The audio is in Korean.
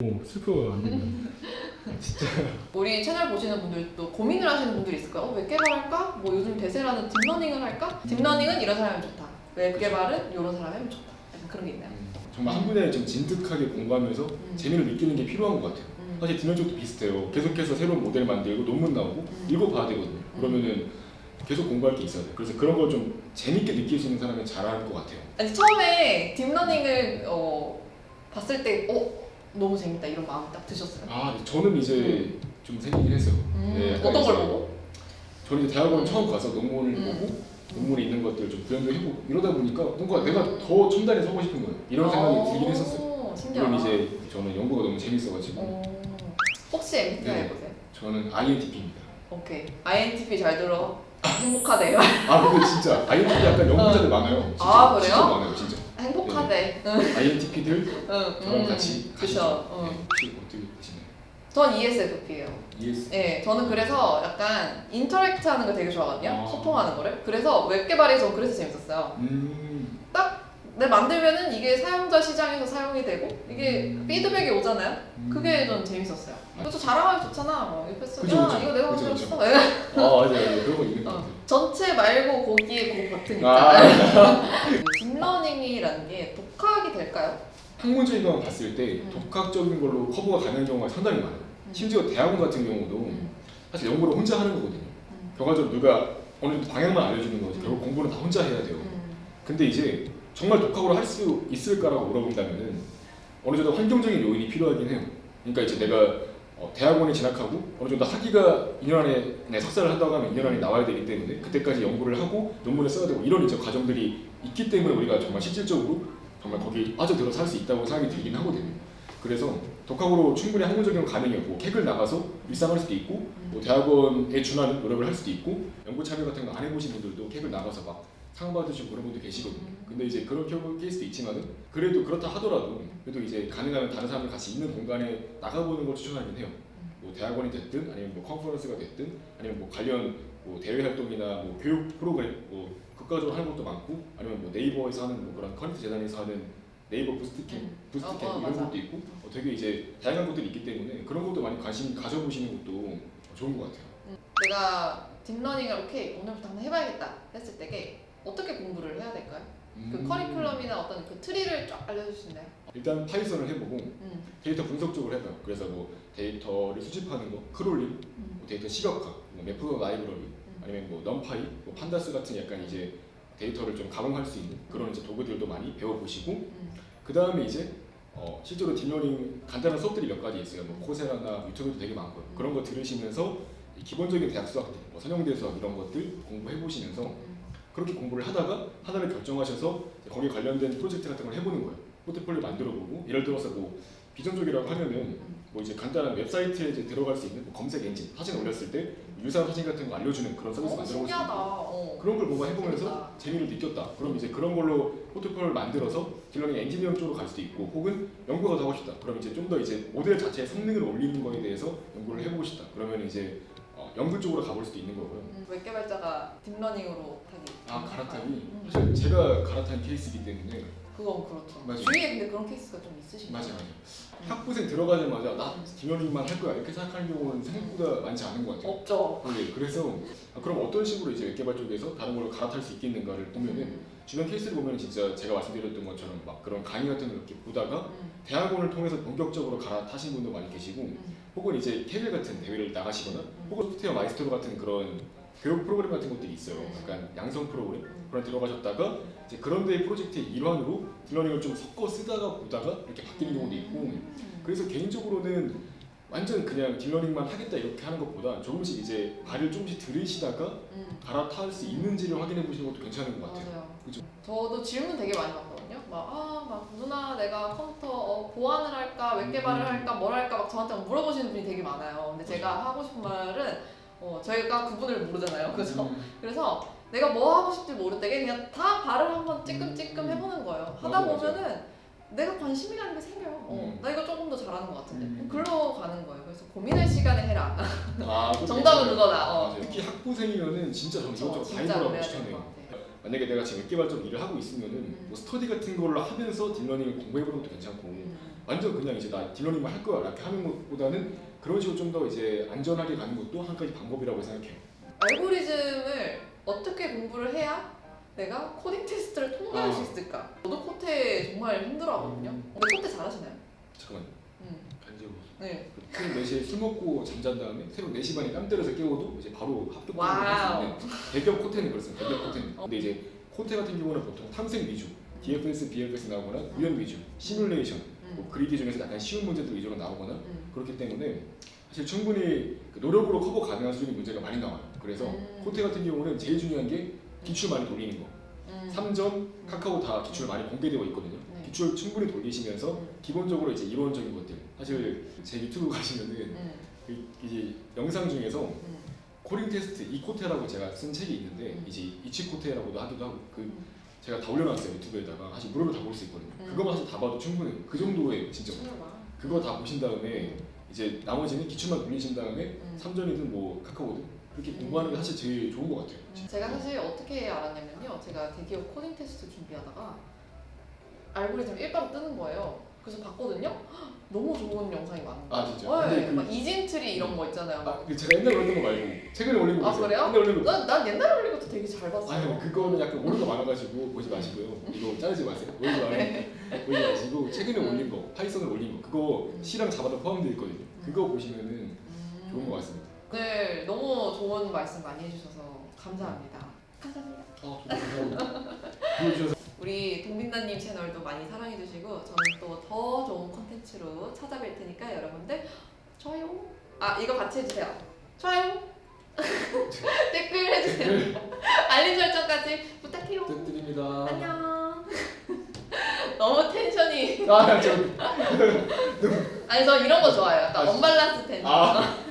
오 슬퍼요 안 되면 우리 채널 보시는 분들도 고민을 하시는 분들이 있을 거예요. 어, 웹 개발할까? 뭐 요즘 대세라는 딥러닝을 할까? 딥러닝은 이런 사람이 좋다. 웹 개발은 이런 사람이 하면 좋다. 약간 그런 게 있나요? 음, 정말 한 분야에 좀 진득하게 공부하면서 음. 재미를 느끼는 게 필요한 것 같아요 음. 사실 뒷면 쪽도 비슷해요 계속해서 새로운 모델 만들고 논문 나오고 음. 읽어봐야 되거든요 그러면은 계속 공부할 게 있어야 돼요 그래서 그런 걸 좀 재밌게 느낄 수 있는 사람이 잘할 것 같아요 아니 처음에 딥러닝을 어, 봤을 때 어, 너무 재밌다 이런 마음이 딱 드셨어요? 아 저는 이제 좀 생기긴 했어요 음, 네, 약간 어떤 걸 이제 보고? 저는 이제 대학원 음. 처음 가서 논문을 음. 보고 논문에 있는 것들 좀 구현도 해보고 이러다 보니까 뭔가 음. 내가 더 첨단에 서고 싶은 거예요 이런 생각이 어, 들긴 했었어요 신기하다. 물론 이제 저는 연구가 너무 재밌어가지고 어, 혹시 MBTI 네. 해보세요? 저는 INTP입니다 오케이. INTP 잘 들어. 행복하대요. 아 근데 진짜 INTP 약간 연구자들 많아요 진짜, 아, 그래요? 진짜 많아요 진짜 행복하대. 응, INTP들 응. 저랑 음, 같이 그쵸. 가시죠 응. 네, 혹시 어떻게 되시나요? 전 ESFP예요. ES 네, 저는 그래서 약간 인터랙트 하는 거 되게 좋아하거든요. 아. 소통하는 거를. 그래서 웹 개발이 전 그래서 재밌었어요. 음 내 만들면은 이게 사용자 시장에서 사용이 되고 이게 음. 피드백이 오잖아요. 음. 그게 전 재밌었어요. 그것도 자랑하면 좋잖아. 뭐 옆에서 그죠, 야 그죠. 이거 내가 그죠, 만들었어. 아 맞아요 맞아요 그런 거 있는 것 어, 같아요 전체 말고 거기에 그 버튼 아. 있잖아요. 딥러닝 이라는 게 독학이 될까요? 학문적인 것만 봤을 때 음. 독학적인 걸로 커버가 가능한 경우가 상당히 많아요 음. 심지어 대학원 같은 경우도 음. 사실 연구를 혼자 하는 거거든요 음. 결과적으로 누가 어느 정도 방향만 알려주는 거지 음. 결국 공부는 다 혼자 해야 돼요 음. 근데 이제 정말 독학으로 할 수 있을까라고 물어본다면은 어느 정도 환경적인 요인이 필요하긴 해요. 그러니까 이제 내가 어, 대학원에 진학하고 어느 정도 학위가 2년 안에 내 석사를 한다고 하면 2년 안에 나와야 되기 때문에 그때까지 연구를 하고 논문을 써야 되고 이런 이제 과정들이 있기 때문에 우리가 정말 실질적으로 정말 거기 빠져들어서 할 수 있다고 생각이 들긴 하거든요. 그래서 독학으로 충분히 학문적인 가능이고 객을 나가서 일상할 수도 있고 뭐 대학원에 준하는 노력을 할 수도 있고 연구 참여 같은 거 안 해보신 분들도 객을 나가서 막 상 받으시고 그런 분들 계시거든요. 근데 이제 그런 경우 케이스도 있지만은 그래도 그렇다 하더라도 그래도 이제 가능하면 다른 사람들 같이 있는 공간에 나가보는 걸 추천하긴 해요. 뭐 대학원이 됐든 아니면 뭐 컨퍼런스가 됐든 아니면 뭐 관련 뭐 대외 활동이나 뭐 교육 프로그램 뭐 국가적으로 하는 것도 많고 아니면 뭐 네이버에서 하는 뭐 그런 커뮤니티 재단에서 하는 네이버 부스트 캠 음. 부스트 어, 캠 어, 이런 맞아. 것도 있고 어, 되게 이제 다양한 것들이 있기 때문에 그런 것도 많이 관심 가져보시는 것도 좋은 것 같아요. 내가 딥러닝을 오케이 오늘부터 한번 해봐야겠다 했을 때게 어떻게 공부를 해야 될까요? 그 음. 커리큘럼이나 어떤 그 트리를 쫙 알려줄 수 있나요? 일단 파이썬을 해보고 음. 데이터 분석 쪽으로 해봐요. 그래서 뭐 데이터를 수집하는 거, 크롤링, 음. 뭐 데이터 시각화, 뭐 매프로 라이브러리, 아니면 뭐 넘파이, 뭐 판다스 같은 약간 이제 데이터를 좀 가공할 수 있는 그런 이제 도구들도 많이 배워보시고 음. 그 다음에 이제 어, 실제로 딥러닝 간단한 수업들이 몇 가지 있어요. 뭐 코세라나 유튜브도 되게 많고요. 그런 거 들으시면서 이 기본적인 대학 수학들, 뭐 선형대 수학 이런 것들 공부해 보시면서 음. 그렇게 공부를 하다가 하나를 결정하셔서 거기에 관련된 프로젝트 같은 걸 해보는 거예요. 포트폴리오 만들어보고 예를 들어서 뭐 비전적이라고 하면은 뭐 이제 간단한 웹사이트에 이제 들어갈 수 있는 뭐 검색 엔진 사진 올렸을 때 유사한 사진 같은 거 알려주는 그런 서비스 어, 만들어 볼수. 있고 어. 그런 걸 뭔가 해보면서. 재미를 느꼈다. 그럼 이제 그런 걸로 포트폴리오를 만들어서 딜러닝 엔지니어링 쪽으로 갈 수도 있고 혹은 연구가 더 하고 싶다. 그럼 이제 좀 더 이제 모델 자체의 성능을 올리는 거에 대해서 연구를 해보고 싶다. 그러면 이제 어, 연구 쪽으로 가볼 수도 있는 거고요. 음. 웹 개발자가 딥러닝으로 타기. 아 갈아타기 음. 사실 제가 갈아탄 케이스이기 때문에 그건 그렇죠. 맞아요. 주위에 근데 그런 케이스가 좀 있으신가요? 맞아요. 학부생 들어가자마자 나 딜러닝만 할 거야 이렇게 생각하는 경우는 생각보다 많지 않은 것 같아요. 없죠. 네, 그래서 아, 그럼 어떤 식으로 이제 웹개발 쪽에서 다른 걸로 갈아탈 수 있겠는가를 보면은 음. 주변 케이스를 보면 진짜 제가 말씀드렸던 것처럼 막 그런 강의 같은 거 이렇게 보다가 음. 대학원을 통해서 본격적으로 갈아타신 분도 많이 계시고 음. 혹은 이제 케벨 같은 대회를 나가시거나 혹은 소프트웨어 마이스터로 같은 그런 교육 프로그램 같은 것들이 있어요. 음. 약간 양성 프로그램 음. 그런 데 들어가셨다가 이제 그런 데의 프로젝트의 일환으로 딜러닝을 좀 섞어 쓰다가 보다가 이렇게 바뀌는 경우도 있고 음. 그래서 개인적으로는 완전 그냥 딜러닝만 하겠다 이렇게 하는 것보다 조금씩 이제 말을 조금씩 들으시다가 음. 갈아탈 수 있는지를 확인해 보시는 것도 괜찮은 것 같아요. 맞아요. 그죠? 저도 질문 되게 많이 받거든요. 막, 아, 막, 누나, 내가 컴퓨터 어, 보안을 할까, 웹 개발을 음. 할까, 뭘 할까, 막 저한테 막 물어보시는 분이 되게 많아요. 근데 제가 하고 싶은 말은, 어, 저희가 구분을 모르잖아요. 그래서, 음. 그래서 내가 뭐 하고 싶지 모를 때게 그냥 다 발을 한번 찌끔찌끔 해보는 거예요. 하다 맞아, 맞아. 보면은 내가 관심이 가는 게 생겨요. 어, 음. 나 이거 조금 더 잘하는 것 같은데. 음. 글로 가는 거예요. 그래서 고민할 시간에 해라. 아, 그것도 정답은. 그거다. 어. 맞아요. 특히 학부생이면은 진짜 저는 저 이것저것 다 진짜 해보라고 그래야 될것 추천해요. 만약에 내가 지금 웹개발적 일을 하고 있으면은 음. 뭐 스터디 같은 걸로 하면서 딥러닝을 공부해보는 것도 괜찮고 음. 완전 그냥 이제 나 딥러닝만 할 거야 이렇게 하는 것보다는 그런 식으로 좀 더 이제 안전하게 가는 것도 한 가지 방법이라고 생각해요. 알고리즘을 어떻게 공부를 해야 내가 코딩 테스트를 통과할 아. 수 있을까? 저도 코테 정말 힘들어하거든요. 음. 근데 코테 잘하시나요? 잠깐만 음. 네. 새벽 4시에 술 먹고 잠잔 다음에 새벽 4시 반에 땀 때려서 깨워도 이제 바로 합격 와우. 할수 있는 대기업 코테는 그렇습니다. 대기업 코테는. 근데 이제 코테 같은 경우는 보통 탐색 위주, DFS, BFS 나오거나 우연 위주, 시뮬레이션, 뭐 음. 그리디 중에서 약간 쉬운 문제들 위주로 나오거나 음. 그렇기 때문에 사실 충분히 그 노력으로 커버 가능한 수준의 문제가 많이 나와요. 그래서 음. 코테 같은 경우는 제일 중요한 게 기출 많이 돌리는 거. 음. 3전, 카카오 다 기출 많이 공개되어 있거든요. 네. 기출 충분히 돌리시면서 음. 기본적으로 이제 이론적인 것들 사실 제 유튜브 가시면은 음. 그 이제 영상 중에서 음. 코딩 테스트 이코테라고 제가 쓴 책이 있는데 음. 이제 이치코테라고도 하기도 하고 그 음. 제가 다 올려놨어요 유튜브에다가 사실 무료로 다 볼 수 있거든요. 음. 그거만 사실 다 봐도 충분해요. 그 정도의 진짜 그거 다 보신 다음에 이제 나머지는 기출만 돌리신 다음에 음. 삼전이든 뭐 카카오든 그렇게 음. 공부하는 게 사실 제일 좋은 것 같아요. 음, 제가 사실 어떻게 알았냐면요. 제가 대기업 코딩 테스트 준비하다가 알고리즘 일바로 뜨는 거예요. 그래서 봤거든요. 헉, 너무 좋은 영상이 많은 거예요. 아 진짜. 네, 근데 그 막 이진트리 이런 거 있잖아요. 아, 그 제가 옛날에 올린 거 말고 최근에 올린 거 아, 보세요. 그래요? 옛날에 올린 거. 난, 난 옛날에 올린 것도 되게 잘 봤어요. 아니 그거는 약간 오류가 많아가지고 보지 마시고요. 이거 자르지 마세요. 많아 네. 보지 마시고 최근에 음. 올린 거 파이썬을 올린 거 그거 음. C랑 자바도 포함되어 있거든요. 그거 보시면은 음. 좋은 것 같습니다. 오늘 너무 좋은 말씀 많이 해주셔서 감사합니다. 감사합니다. 아, 감사합니다. 보여주셔서 우리 동빈나님 채널도 많이 사랑해주시고 저는 또 더 좋은 콘텐츠로 찾아뵐 테니까 여러분들 좋아요. 아 이거 같이 해주세요. 좋아요. 댓글 해주세요. 알림 설정까지 부탁해요. 부탁드립니다. 안녕. 너무 텐션이 아, 저 아니 저 이런 거 좋아해요. 약간 아, 언밸런스 텐션. 아.